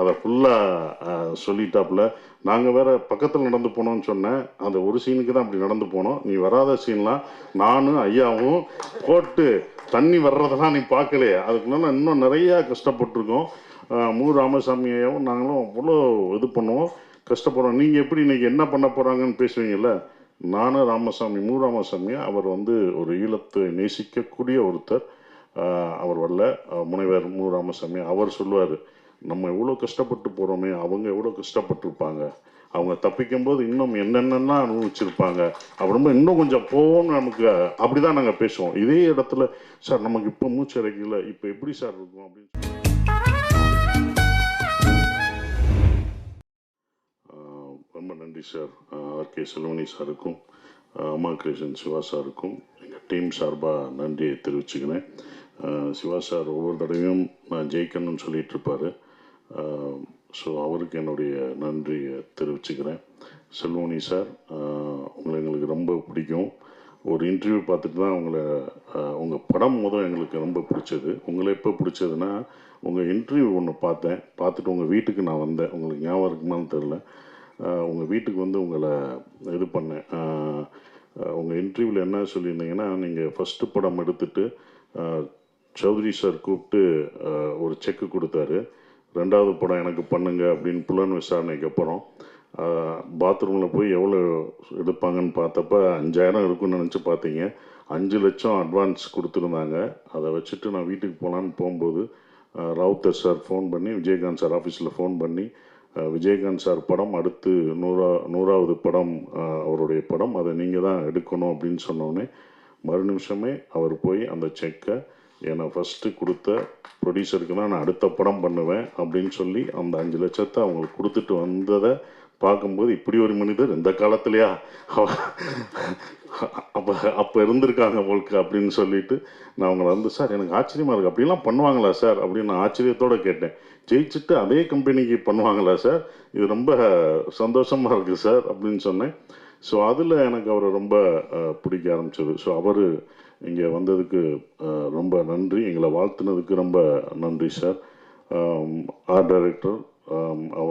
அதை ஃபுல்லாக சொல்லிட்டாப்புல. நாங்கள் வேற பக்கத்தில் நடந்து போனோம்னு சொன்னேன். அந்த ஒரு சீனுக்கு தான் அப்படி நடந்து போனோம். நீ வராத சீன்லாம் நானும் ஐயாவும் போட்டு தண்ணி வர்றதெல்லாம் நீ பார்க்கலையே. அதுக்குள்ள இன்னும் நிறையா கஷ்டப்பட்டிருக்கோம். ஆஹ் மு. ராமசாமி ஐயாவும் நாங்களும் அவ்வளோ இது பண்ணுவோம். கஷ்டப்படுறோம். நீங்கள் எப்படி இன்றைக்கி என்ன பண்ண போகிறாங்கன்னு பேசுவீங்கல்ல? நானும் ராமசாமி மு. ராமசாமி அவர் வந்து ஒரு ஈழத்தை நேசிக்கக்கூடிய ஒருத்தர். அவர் வரல. முனைவர் மு. ராமசாமி அவர் சொல்லுவார் நம்ம எவ்வளோ கஷ்டப்பட்டு போகிறோமே அவங்க எவ்வளோ கஷ்டப்பட்டிருப்பாங்க. அவங்க தப்பிக்கும்போது இன்னும் என்னென்னலாம் அனுபவிச்சிருப்பாங்க. அப்புறமா இன்னும் கொஞ்சம் போவோம்னு நமக்கு அப்படி தான் நாங்கள் பேசுவோம். இதே இடத்துல சார் நமக்கு இப்போ மூச்சு இறக்கல இப்போ எப்படி சார் இருக்கும்? அப்படின்னு ரொம்ப நன்றி சார். ஆர்கே செல்வனி சாருக்கும் ஆஹ் அம்மா கிருஷ்ணன் சிவா சாருக்கும் எங்கள் டீம் சார்பாக நன்றியை தெரிவிச்சுக்கிறேன். சிவா சார் ஒவ்வொரு தடவையும் நான் ஜெயிக்கணும்னு சொல்லிட்டு இருப்பார். ஸோ அவருக்கு என்னுடைய நன்றியை தெரிவிச்சுக்கிறேன். செல்வோனி சார் உங்களை எங்களுக்கு ரொம்ப பிடிக்கும். ஒரு இன்டர்வியூ பார்த்துட்டு தான் உங்களை உங்கள் படம் முதல் எங்களுக்கு ரொம்ப பிடிச்சது. உங்களை எப்போ பிடிச்சதுன்னா உங்கள் இன்டர்வியூ ஒன்று பார்த்தேன். பார்த்துட்டு உங்கள் வீட்டுக்கு நான் வந்தேன். உங்களுக்கு ஞாபகம் இருக்குமான்னு தெரில உங்கள் வீட்டுக்கு வந்து உங்களை இது பண்ணேன். உங்கள் இன்டர்வியூவில் என்ன சொல்லியிருந்தீங்கன்னா நீங்கள் ஃபஸ்ட்டு படம் எடுத்துட்டு சௌத்ரி சார் கூப்பிட்டு ஒரு செக்கு கொடுத்தாரு. ரெண்டாவது படம் எனக்கு பண்ணுங்க அப்படின்னு புலன் விசாரணைக்கு அப்புறம் பாத்ரூமில் போய் எவ்வளோ எடுப்பாங்கன்னு பார்த்தப்ப அஞ்சாயிரம் இருக்குன்னு நினச்சி பார்த்தீங்க. அஞ்சு லட்சம் அட்வான்ஸ் கொடுத்துருந்தாங்க. அதை வச்சுட்டு நான் வீட்டுக்கு போகலான்னு போகும்போது ராவுத்தர் சார் ஃபோன் பண்ணி விஜயகாந்த் சார் ஆஃபீஸில் ஃபோன் பண்ணி விஜயகாந்த் சார் படம் அடுத்து நூறா நூறாவது படம் அவருடைய படம். அதை நீங்கள் தான் எடுக்கணும் அப்படின்னு சொன்னோடனே மறு நிமிஷமே அவர் போய் அந்த செக்கை என்னை ஃபஸ்ட்டு கொடுத்த ப்ரொடியூசருக்கு தான் நான் அடுத்த படம் பண்ணுவேன் அப்படின்னு சொல்லி அந்த அஞ்சு லட்சத்தை அவங்களுக்கு கொடுத்துட்டு வந்ததை பார்க்கும்போது இப்படி ஒரு மனிதர் இந்த காலத்துலையா? அப்போ அப்போ இருந்திருக்காங்க அவங்களுக்கு அப்படின்னு சொல்லிட்டு நான் அவங்கள வந்து சார் எனக்கு ஆச்சரியமாக இருக்குது அப்படிலாம் பண்ணுவாங்களா சார்? அப்படின்னு நான் ஆச்சரியத்தோடு கேட்டேன். ஜெயிச்சுட்டு அதே கம்பெனிக்கு பண்ணுவாங்களா சார்? இது ரொம்ப சந்தோஷமாக இருக்குது சார் அப்படின்னு சொன்னேன். ஸோ அதில் எனக்கு அவரை ரொம்ப பிடிக்க ஆரம்பிச்சது. ஸோ அவர் இங்கே வந்ததுக்கு ரொம்ப நன்றி. எங்களை வாழ்த்துனதுக்கு ரொம்ப நன்றி சார். ஆர்ட் டைரக்டர்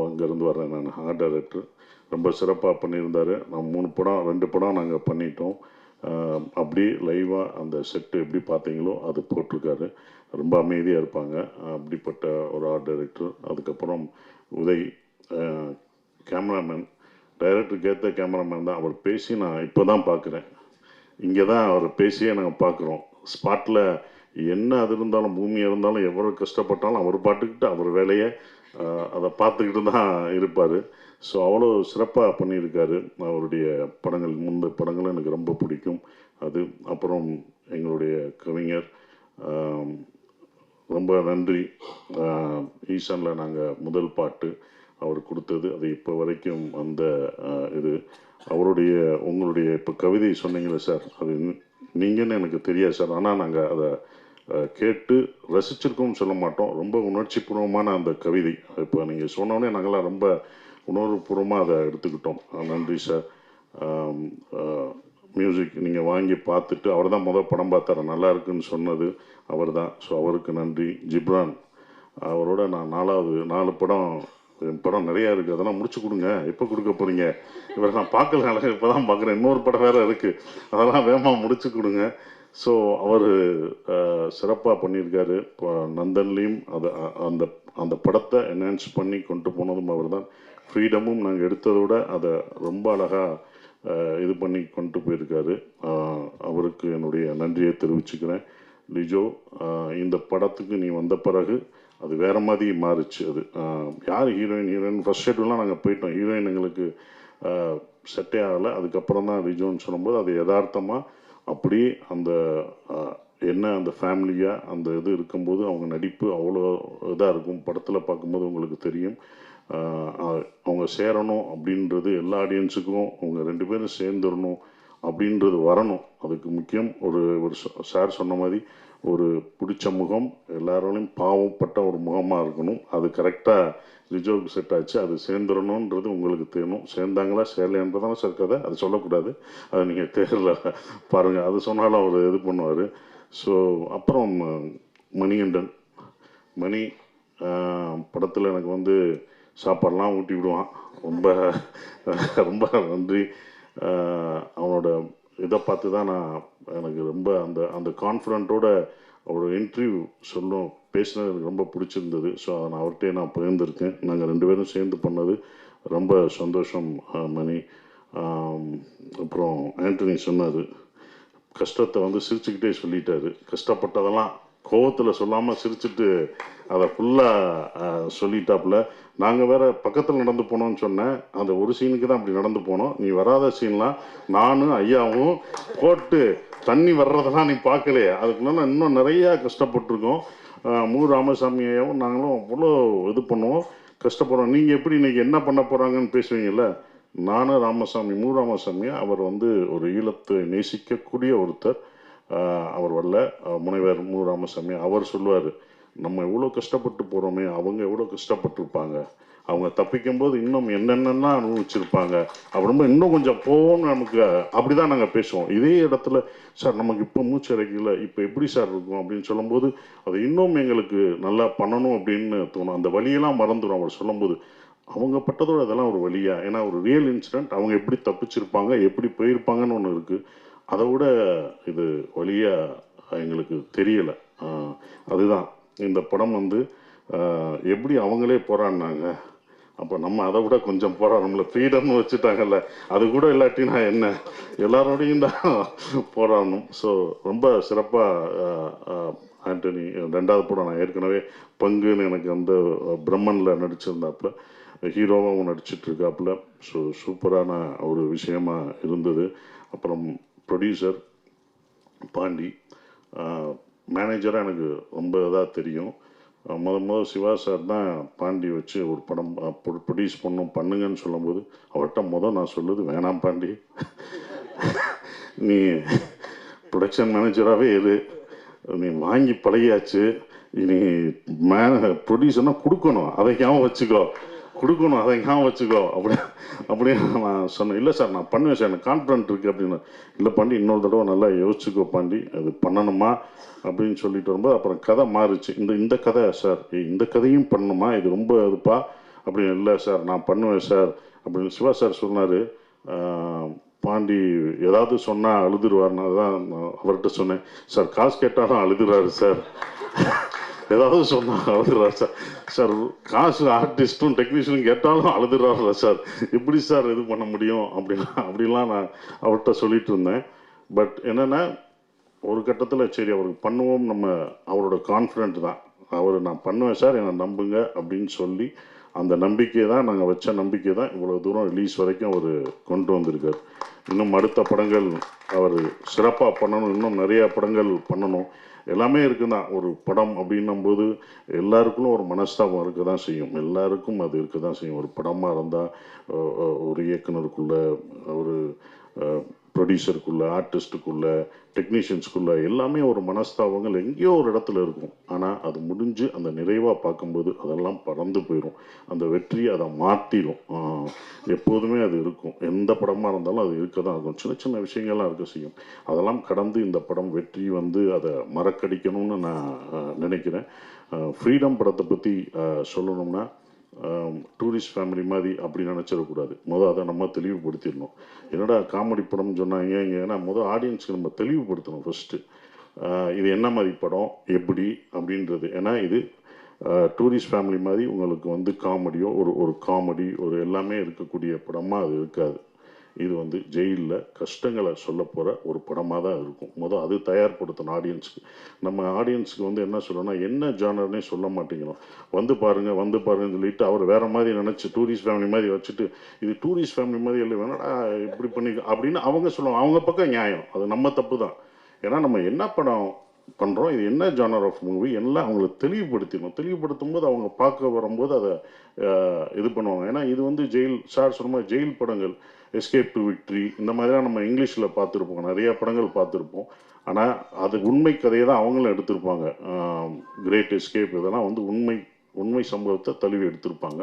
அங்கேருந்து வர்றேன் நான் ஆர்ட் டைரக்டர் ரொம்ப சிறப்பாக பண்ணியிருந்தாரு. நான் மூணு படம் ரெண்டு படம் நாங்கள் பண்ணிட்டோம். அப்படி லைவாக அந்த செட்டு எப்படி பார்த்தீங்களோ அது போட்டிருக்காரு. ரொம்ப அமைதியாக இருப்பாங்க. அப்படிப்பட்ட ஒரு ஆர்ட் டைரக்டர் அதுக்கப்புறம் உதய் கேமராமேன் டைரக்டருக்கு ஏற்ற கேமராமேன் தான். அவர் பேசி நான் இப்போ தான் பார்க்குறேன். இங்கே தான் அவர் பேசியே நாங்கள் பார்க்குறோம் ஸ்பாட்டில் என்ன அது இருந்தாலும் பூமியாக இருந்தாலும் எவ்வளோ கஷ்டப்பட்டாலும் அவர் பாட்டுக்கிட்டு அவர் வேலையை அதை பார்த்துக்கிட்டு தான் இருப்பார். ஸோ அவ்வளோ சிறப்பாக பண்ணியிருக்காரு. அவருடைய படங்கள் முந்த படங்களும் எனக்கு ரொம்ப பிடிக்கும். அது அப்புறம் எங்களுடைய கவிஞர் ரொம்ப நன்றி. ஈசானில் நாங்கள் முதல் பாட்டு. அவர் கொடுத்தது. அது இப்போ வரைக்கும் அந்த இது அவருடைய உங்களுடைய இப்போ கவிதை சொன்னீங்களே சார் அது நீங்கன்னு எனக்கு தெரியாது சார். ஆனால் நாங்கள் அதை கேட்டு ரசிச்சிருக்கோம்னு சொல்ல மாட்டோம். ரொம்ப உணர்ச்சிபூர்வமான அந்த கவிதை. இப்போ நீங்கள் சொன்னோடனே நாங்களாம் ரொம்ப உணர்வுபூர்வமாக அதை எடுத்துக்கிட்டோம். நன்றி சார். மியூசிக் நீங்கள் வாங்கி பார்த்துட்டு அவர் தான் முதல் படம் பார்த்தார். நல்லா இருக்குன்னு சொன்னது அவர் தான். ஸோ அவருக்கு நன்றி. ஜிப்ரான் அவரோட நான் நாலாவது நாலு படம் படம் நிறையா இருக்குது அதெல்லாம் முடிச்சு கொடுங்க. எப்போ கொடுக்க போகிறீங்க இவரை நான் பார்க்கல இப்போ தான் பார்க்குறேன். இன்னொரு படம் வேறு இருக்குது அதெல்லாம் வேகமாக முடிச்சு கொடுங்க. ஸோ அவர் சிறப்பாக பண்ணியிருக்காரு. இப்போ நந்தன்லேயும் அதை அந்த அந்த படத்தை என்ஹான்ஸ் பண்ணி கொண்டு போனதும் அவர் தான் ஃப்ரீடமும் நாங்கள் எடுத்ததை விட அதை ரொம்ப அழகாக இது பண்ணி கொண்டு போயிருக்காரு. அவருக்கு என்னுடைய நன்றியை தெரிவிச்சுக்கிறேன். லிஜோ இந்த படத்துக்கு நீ வந்த பிறகு அது வேற மாதிரி மாறுச்சு. அது யார் ஹீரோயின் ஹீரோயின்? ஃபர்ஸ்ட் ஷெட்யூல்லாம் நாங்கள் போயிட்டோம். ஹீரோயின் எங்களுக்கு செட்டே ஆகலை. அதுக்கப்புறம் தான் லிஜோன்னு சொல்லும்போது அது யதார்த்தமாக அப்படி அந்த என்ன அந்த ஃபேமிலியாக அந்த இது இருக்கும்போது அவங்க நடிப்பு அவ்வளோ இதாக இருக்கும். படத்தில் பார்க்கும்போது உங்களுக்கு தெரியும். அவங்க சேரணும் அப்படின்றது எல்லா ஆடியன்ஸுக்கும் அவங்க ரெண்டு பேரும் சேர்ந்துடணும் அப்படின்றது வரணும். அதுக்கு முக்கியம் ஒரு ஒரு சார் சொன்ன மாதிரி ஒரு பிடிச்ச முகம் எல்லாரோடையும் பாவப்பட்ட ஒரு முகமாக இருக்கணும். அது கரெக்டாக ரிஜோவுக்கு செட் ஆச்சு. அது சேர்ந்துடணுன்றது உங்களுக்கு தெரியணும். சேர்ந்தாங்களா சேரலைன்றதான சார் கதை. அது சொல்லக்கூடாது. அது நீங்கள் தேரில் பாருங்கள் அது சொன்னாலும் அவர் இது பண்ணுவார். ஸோ அப்புறம் மணிகண்டன். மணி படத்தில் எனக்கு வந்து சாப்பாடெலாம் ஊட்டி விடுவான். ரொம்ப ரொம்ப நன்றி. அவனோட இதை பார்த்து தான் நான் எனக்கு ரொம்ப அந்த அந்த கான்ஃபிடண்ட்டோட அவரோட இன்டர்வியூ சொல்லும் பேசினது எனக்கு ரொம்ப பிடிச்சிருந்தது. ஸோ அதை நான் அவர்கிட்டயே நான் பகிர்ந்திருக்கேன். நாங்கள் ரெண்டு பேரும் சேர்ந்து பண்ணது ரொம்ப சந்தோஷம் மணி. அப்புறம் ஆண்டனி சொன்னார் கஷ்டத்தை வந்து சிரிச்சுக்கிட்டே சொல்லிட்டாரு. கஷ்டப்பட்டதெல்லாம் கோவத்தில் சொல்லாமல் சிரிச்சுட்டு அதை ஃபுல்லாக சொல்லிட்டாப்புல. நாங்கள் வேற பக்கத்தில் நடந்து போனோம்னு சொன்னேன். அந்த ஒரு சீனுக்கு தான் அப்படி நடந்து போனோம். நீ வராத சீன்லாம் நானும் ஐயாவும் போட்டு தண்ணி வர்றதெல்லாம் நீ பார்க்கலையே? அதுக்குள்ள இன்னும் நிறையா கஷ்டப்பட்டிருக்கோம். மு ராமசாமி நாங்களும் அவ்வளோ இது பண்ணுவோம். கஷ்டப்படுறோம். நீங்கள் எப்படி இன்றைக்கி என்ன பண்ண போகிறாங்கன்னு பேசுவீங்கல்ல? நானும் ராமசாமி மு ராமசாமி அவர் வந்து ஒரு ஈழத்தை நேசிக்கக்கூடிய ஒருத்தர். அவர் வரல. முனைவர் மு ராமசாமி அவர் சொல்லுவார் நம்ம எவ்வளோ கஷ்டப்பட்டு போகிறோமே அவங்க எவ்வளோ கஷ்டப்பட்டிருப்பாங்க. அவங்க தப்பிக்கும் போது இன்னும் என்னென்னலாம் அனுபவிச்சிருப்பாங்க அப்படின்போது இன்னும் கொஞ்சம் போவோம்னு நமக்கு அப்படிதான் நாங்கள் பேசுவோம். இதே இடத்துல சார் நமக்கு இப்போ மூச்சு இறக்கல இப்போ எப்படி சார் இருக்கும்? அப்படின்னு சொல்லும்போது அது இன்னும் எங்களுக்கு நல்லா பண்ணணும் அப்படின்னு தோணும். அந்த வழியெல்லாம் மறந்துடும் அவர் சொல்லும்போது. அவங்க பட்டதோட அதெல்லாம் ஒரு வழியா? ஏன்னா ஒரு ரியல் இன்சிடென்ட் அவங்க எப்படி தப்பிச்சிருப்பாங்க எப்படி போயிருப்பாங்கன்னு ஒன்று இருக்குது அதை விட இது வழியாக எங்களுக்கு தெரியலை. அதுதான். இந்த படம் வந்து எப்படி அவங்களே போராடினாங்க அப்போ நம்ம அதை விட கொஞ்சம் போராடணும்ல ஃப்ரீடம்னு வச்சுட்டாங்கல்ல. அது கூட இல்லாட்டினா என்ன? எல்லாரோடையும் தான் போராடணும் ஸோ ரொம்ப சிறப்பாக ஆண்டனி ரெண்டாவது படம் நான் ஏற்கனவே பங்குன்னு எனக்கு வந்து பிரம்மனில் நடிச்சிருந்தாப்புல ஹீரோவாகவும் நடிச்சிட்டு இருக்காப்புல ஸோ சூப்பரான ஒரு விஷயமா இருந்தது. அப்புறம் ப்ரொடியூசர் பாண்டி மேனேஜராக எனக்கு ரொம்ப இதாக தெரியும். முத முத சிவா சார் தான் பாண்டி வச்சு ஒரு படம் ப்ரொடியூஸ் பண்ணும் பண்ணுங்கன்னு சொல்லும்போது அவர்கிட்ட முத நான் சொல்லுது வேணாம் பாண்டி. நீ ப்ரொடக்ஷன் மேனேஜராகவே இரு. நீ வாங்கி பழகியாச்சு. நீ மே ப்ரொடியூசர்னா கொடுக்கணும். அதை ஞாபகம் வச்சுக்கோ. கொடுக்கணும் அதை ஞாபகம் வச்சுக்கோ அப்படி அப்படின்னு நான் சொன்னேன். இல்லை சார் நான் பண்ணுவேன் சார் எனக்கு கான்ஃபிடன்ட் இருக்குது அப்படின்னு. இல்லை பாண்டி இன்னொரு தடவை நல்லா யோசிச்சுக்கோ பாண்டி அது பண்ணணுமா அப்படின்னு சொல்லிட்டு வரும்போது அப்புறம் கதை மாறுச்சு. இந்த இந்த கதை சார் இந்த கதையும் பண்ணணுமா? இது ரொம்ப இதுப்பா? அப்படின்னு இல்லை சார் நான் பண்ணுவேன் சார் அப்படின்னு சிவா சார் சொன்னார். பாண்டி ஏதாவது சொன்னால் அழுதுருவார்னு அதான் அவர்கிட்ட சொன்னேன். சார் காசு கேட்டாலும் அழுதுறாரு சார். ஏதாவது சொன்னால் அழுதுறாரு சார். சார் காசு ஆர்டிஸ்ட்டும் டெக்னீஷியனும் கேட்டாலும் அழுதுறாருல சார். எப்படி சார் இது பண்ண முடியும் அப்படின்னா அப்படிலாம் நான் அவர்கிட்ட சொல்லிட்டு இருந்தேன். பட் என்னென்னா ஒரு கட்டத்தில் சரி அவருக்கு பண்ணுவோம் நம்ம அவரோட கான்ஃபிடென்ட் தான். அவர் நான் பண்ணுவேன் சார் என்னை நம்புங்க அப்படின்னு சொல்லி அந்த நம்பிக்கை தான் நாங்கள் வச்ச நம்பிக்கை தான் இவ்வளோ தூரம் ரிலீஸ் வரைக்கும் அவர் கொண்டு வந்திருக்கார். இன்னும் அடுத்த படங்கள் அவர் சிறப்பாக பண்ணணும் இன்னும் நிறையா படங்கள் பண்ணணும். எல்லாமே இருக்குதான். ஒரு படம் அப்படின்னும் போது ஒரு மனஸ்தாபம் இருக்க தான் செய்யும். எல்லாருக்கும் அது இருக்க தான் செய்யும். ஒரு படமாக இருந்தால் ஒரு இயக்குனருக்குள்ள ஒரு ப்ரொடியூசருக்குள்ளே ஆர்டிஸ்ட்டுக்குள்ளே டெக்னீஷியன்ஸ்க்குள்ளே எல்லாமே ஒரு மனஸ்தாபங்கள் எங்கேயோ ஒரு இடத்துல இருக்கும். ஆனால் அது முடிஞ்சு அந்த நிறைவாக பார்க்கும்போது அதெல்லாம் பறந்து போயிடும் அந்த வெற்றி அதை மாற்றிடும் எப்போதுமே அது இருக்கும். எந்த படமாக இருந்தாலும் அது இருக்க தான் இருக்கும் சின்ன சின்ன விஷயங்கள்லாம் இருக்க செய்யும். அதெல்லாம் கடந்து இந்த படம் வெற்றி வந்து அதை மறக்கடிக்கணும்னு நான் நினைக்கிறேன். ஃப்ரீடம் படத்தை பற்றி சொல்லணும்னா டூரிஸ்ட் ஃபேமிலி மாதிரி அப்படி நினச்சிடக்கூடாது. முதல் அதை நம்ம தெளிவுபடுத்திடணும். என்னடா காமெடி படம்னு சொன்னாங்க ஏன்னா முதல் ஆடியன்ஸ்க்கு நம்ம தெளிவுபடுத்தணும் ஃபஸ்ட்டு இது என்ன மாதிரி படம்? எப்படி? அப்படின்றது. ஏன்னா இது டூரிஸ்ட் ஃபேமிலி மாதிரி உங்களுக்கு வந்து காமெடியோ ஒரு ஒரு காமெடி ஒரு எல்லாமே இருக்கக்கூடிய படமாக அது இருக்காது. இது வந்து ஜெயிலில் கஷ்டங்களை சொல்ல போகிற ஒரு படமாக தான் இருக்கும். மொதல் அது தயார்படுத்தணும் ஆடியன்ஸுக்கு நம்ம ஆடியன்ஸுக்கு வந்து என்ன சொல்லணும்னா என்ன ஜானர்னே சொல்ல மாட்டேங்கிறோம் வந்து பாருங்க வந்து பாருங்கன்னு சொல்லிட்டு அவர் வேறு மாதிரி நினச்சி டூரிஸ்ட் ஃபேமிலி மாதிரி வச்சுட்டு இது டூரிஸ்ட் ஃபேமிலி மாதிரி இல்லை வேணாடா இப்படி பண்ணி அப்படின்னு அவங்க சொல்லுவாங்க. அவங்க பக்கம் நியாயம். அது நம்ம தப்பு தான். ஏன்னா நம்ம என்ன படம் பண்ணுறோம் இது என்ன ஜானர் ஆஃப் மூவி எல்லாம் அவங்களுக்கு தெளிவுபடுத்திடணும். தெளிவுபடுத்தும் போது அவங்க பார்க்க வரும்போது அதை இது பண்ணுவாங்க. ஏன்னா இது வந்து ஜெயில் சார் சொன்ன மாதிரி ஜெயில் படங்கள். எஸ்கேப் டு விக்ட்ரி இந்த மாதிரிலாம் நம்ம இங்கிலீஷில் பார்த்துருப்போம். நிறையா படங்கள் பார்த்துருப்போம். ஆனால் அது உண்மை கதையை தான் அவங்களும் எடுத்திருப்பாங்க. கிரேட் எஸ்கேப் இதெல்லாம் வந்து உண்மை உண்மை சம்பவத்தை தழுவி எடுத்திருப்பாங்க.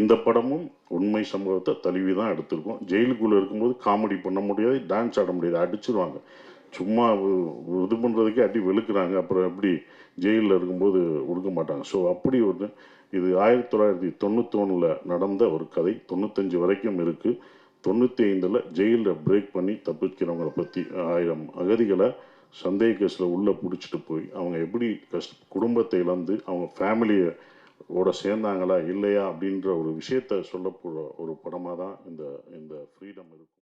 இந்த படமும் உண்மை சம்பவத்தை தழுவி தான் எடுத்திருக்கோம். ஜெயிலுக்குள்ளே இருக்கும்போது காமெடி பண்ண முடியாது டான்ஸ் ஆட முடியாது அடிச்சிருவாங்க. சும்மா இது பண்ணுறதுக்கே அடி வெளுக்கிறாங்க. அப்புறம் எப்படி ஜெயிலில் இருக்கும்போது கொடுக்க மாட்டாங்க. ஸோ அப்படி ஒரு இது ஆயிரத்தி தொள்ளாயிரத்தி தொண்ணூத்தொன்னில் நடந்த ஒரு கதை. தொண்ணூத்தஞ்சு வரைக்கும் இருக்குது தொண்ணூற்றி ஐந்தில் ஜெயிலில் பிரேக் பண்ணி தப்பிக்கிறவங்கள பற்றி ஆயிரம் அகதிகளை சந்தேக கேஸில் உள்ளே பிடிச்சிட்டு போய் அவங்க எப்படி கஷ்ட குடும்பத்தை இழந்து அவங்க ஃபேமிலியை ஓட சேர்ந்தாங்களா இல்லையா அப்படின்ற ஒரு விஷயத்த சொல்ல போகிற ஒரு படமாக தான் இந்த இந்த ஃப்ரீடம் இருக்கும்